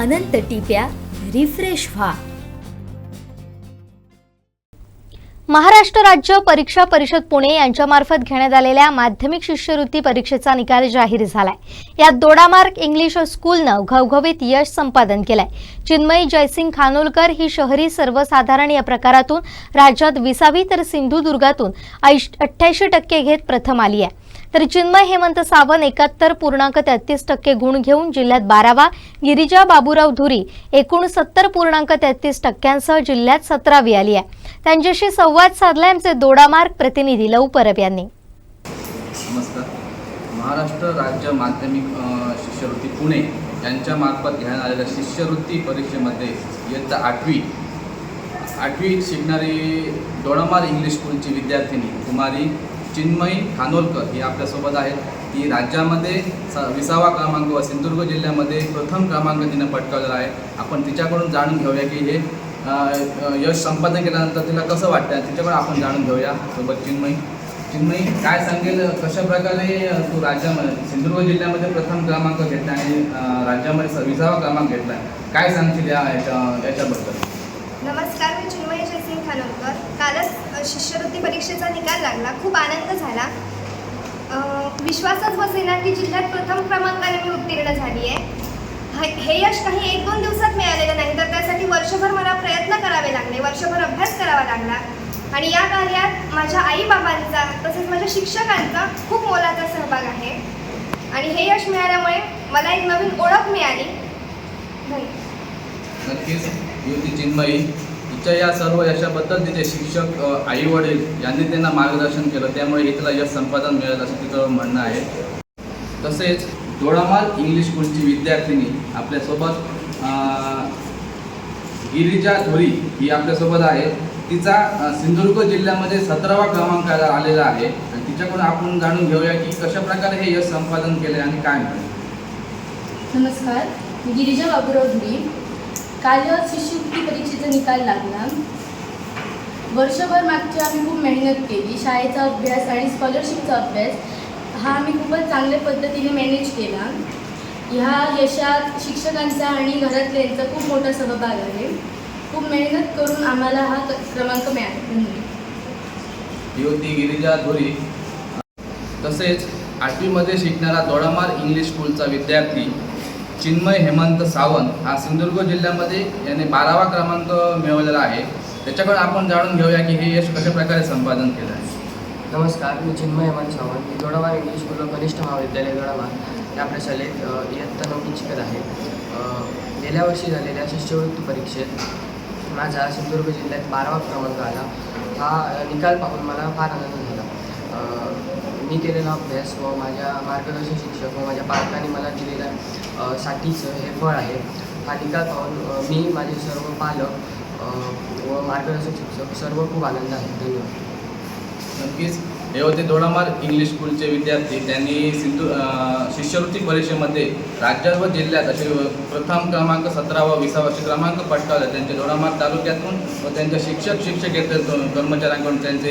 अनंत टिप्या refresh व्हा. महाराष्ट्र राज्य परीक्षा परिषद पुणे यांच्यामार्फत घेण्यात आलेल्या माध्यमिक शिष्यवृत्ती परीक्षेचा निकाल जाहीर झालाय. यात दोडामार्क इंग्लिश स्कूलनं घवघवीत यश संपादन केलंय. चिन्मयी जयसिंग खानोलकर ही शहरी सर्वसाधारण या प्रकारातून राज्यात विसावी तर सिंधुदुर्गातून अठ्ठ्याऐंशी टक्के घेत प्रथम आली आहे. तर चिन्मय हेमंत सावंत एकाहत्तर पूर्णांक तेहतीस टक्के गुण घेऊन जिल्ह्यात बारावा. गिरिजा बाबूराव धुरी एकोणसत्तर पूर्णांक तेहतीस टक्क्यांसह जिल्ह्यात सतरावी आली आहे. त्यांच्याशी संवाद साधला आमचे दोडामार्ग प्रतिनिधी लव परब यांनी. नमस्कार. महाराष्ट्र राज्य माध्यमिक शिष्यवृत्ती पुणे यांच्या मार्फत घेण्यात आलेल्या शिष्यवृत्ती परीक्षेमध्ये इयत्ता आठवी आठवी शिकणारी दोडामार इंग्लिश स्कूलची विद्यार्थिनी कुमारी चिन्मयी खानोलकर ही आपल्यासोबत आहेत. ती राज्यामध्ये स विसावा क्रमांक व सिंधुदुर्ग जिल्ह्यामध्ये प्रथम क्रमांक तिनं पटकावलेला आहे. आपण तिच्याकडून जाणून घेऊया की हे यश संपादन केल्यानंतर तिला कसं वाटतं तिच्याकडून आपण जाणून घेऊया. सोबत चिन्मयी. चिन्मयी काय सांगेल कशा प्रकारे तू राज्यामध्ये सिंधुदुर्ग जिल्ह्यामध्ये प्रथम क्रमांक घेतला आणि राज्यामध्ये स- विसावा क्रमांक घेतला? काय सांगशील या याच्या- याच्याबद्दल नमस्कार मी चिन्मयी जयसिंग खानोलकर कालच अ, शिष्यवृत्ती परीक्षेचा निकाल लागला. खूप आनंद झाला. विश्वासच बसेना की जिल्ह्यात प्रथम क्रमांकाने मी उत्तीर्ण झाली आहे हे- हे यश काही एक दोन दिवसात मिळालेलं नाही तर त्यासाठी वर्षभर मला प्रयत्न करावे लागले वर्षभर अभ्यास करावा लागला. आणि या कार्यात माझ्या आईबाबांचा तसेच माझ्या शिक्षकांचा खूप मोलाचा सहभाग आहे. आणि हे यश मिळाल्यामुळे मला एक नवीन ओळख मिळाली. धन्यवाद. तिच्या या सर्व यशाबद्दल तिचे शिक्षक आई वडील यांनी त्यांना मार्गदर्शन केलं. त्यामुळे इथला तिला यश संपादन मिळत असं तिचं म्हणणं आहे. तसेच दोडामाल इंग्लिश स्कूलची विद्यार्थिनी आपल्यासोबत अं, गिरिजा धुरी ही आपल्यासोबत आहे. तिचा सिंधुदुर्ग जिल्ह्यामध्ये सतरावा क्रमांक आलेला आहे. आणि तिच्याकडून आपण जाणून घेऊया की कशा प्रकारे हे यश संपादन केले आणि काय मिळाले नमस्कार. गिरिजा बाबुराव धुरी. काल शिष्यवृत्ती परीक्षेचा निकाल लागला. वर्षभर मागच्या आम्ही खूप मेहनत केली शाळेचा अभ्यास आणि स्कॉलरशिपचा अभ्यास हा आम्ही खूपच चांगल्या पद्धतीने मॅनेज केला. ह्या यशात शिक्षकांचा आणि घरातल्यांचा खूप मोठा सहभाग आहे. खूप मेहनत करून आम्हाला हा क- क्रमांक मिळाला. युवती गिरिजा धुरी. तसेच आठवीमध्ये शिकणारा दोडामार इंग्लिश स्कूलचा विद्यार्थी चिन्मय हेमंत सावंत हा सिंधुदुर्ग जिल्ह्यामध्ये याने बारावा क्रमांक मिळवलेला आहे. त्याच्याकडे आपण जाणून घेऊया की हे यश कशा प्रकारे संपादन केलं आहे. नमस्कार मी चिन्मय हेमंत सावंत. मी दोडामार इंग्लिश स्कूल कनिष्ठ महाविद्यालय दोडामार या आपल्या शाळेत इयत्ता नववी शिकत आहे. गेल्या वर्षी झालेल्या शिष्यवृत्ती परीक्षेत माझा सिंधुदुर्ग जिल्ह्यात बारावा क्रमांक आला. हा निकाल पाहून मला फार आनंद झाला. मी केलेला अभ्यास व माझ्या मार्गदर्शन शिक्षक व माझ्या पालकांनी मला दिलेल्या साठीचं हे फळ आहे. हा निकाल पाहून मी माझे सर्व पालक व मार्गदर्शक शिक्षक सर्व खूप आनंद आहे. धन्यवाद. नक्कीच. हे होते दोडामार इंग्लिश स्कूलचे विद्यार्थी त्यांनी सिंधू शिष्यवृत्ती परीक्षेमध्ये राज्यात व जिल्ह्यात असे प्रथम क्रमांक सतरा व विसावा असे क्रमांक पटकावले. त्यांचे दोडामार तालुक्यातून व त्यांच्या शिक्षक शिक्षकेतर कर्मचाऱ्यांकडून त्यांचे